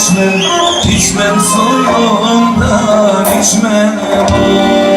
içmem, içmem suyundan içmem.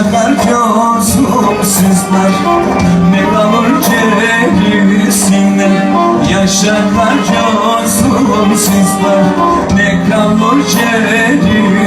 Sever yolsuzsuzlar Ne kalır gerisine Yaşarlar yolsuzsuzlar Ne kalır gerisine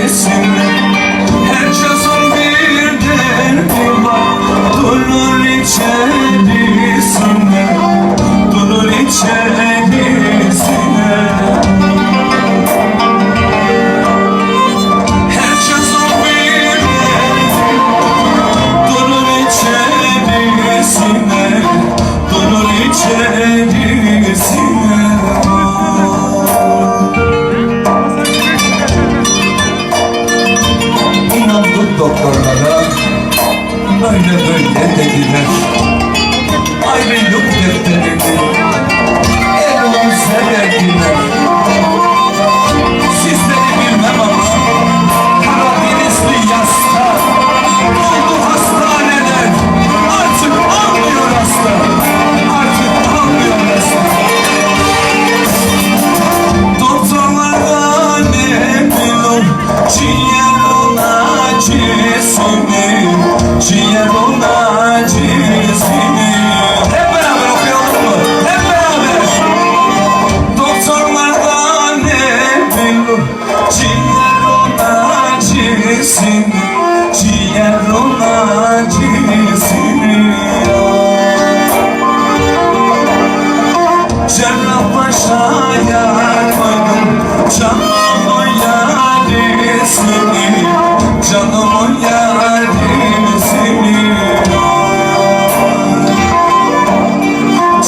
böyle de bilmez. Ayrılık defterinde gecesini Cerrah Paşa'ya koydum canımı yarisini Canımı yarisini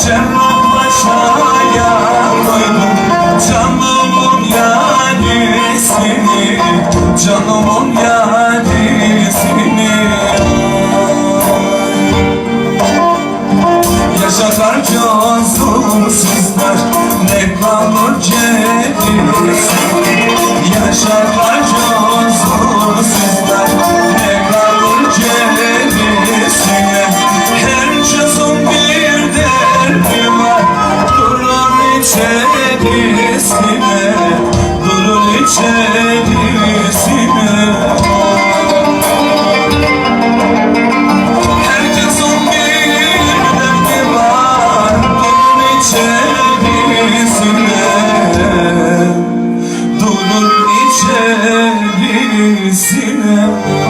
Cerrah Paşa'ya koydum canımın yarisini Canımın yarisini sefer cansın sizler Ne kanlı geliyorsun sinem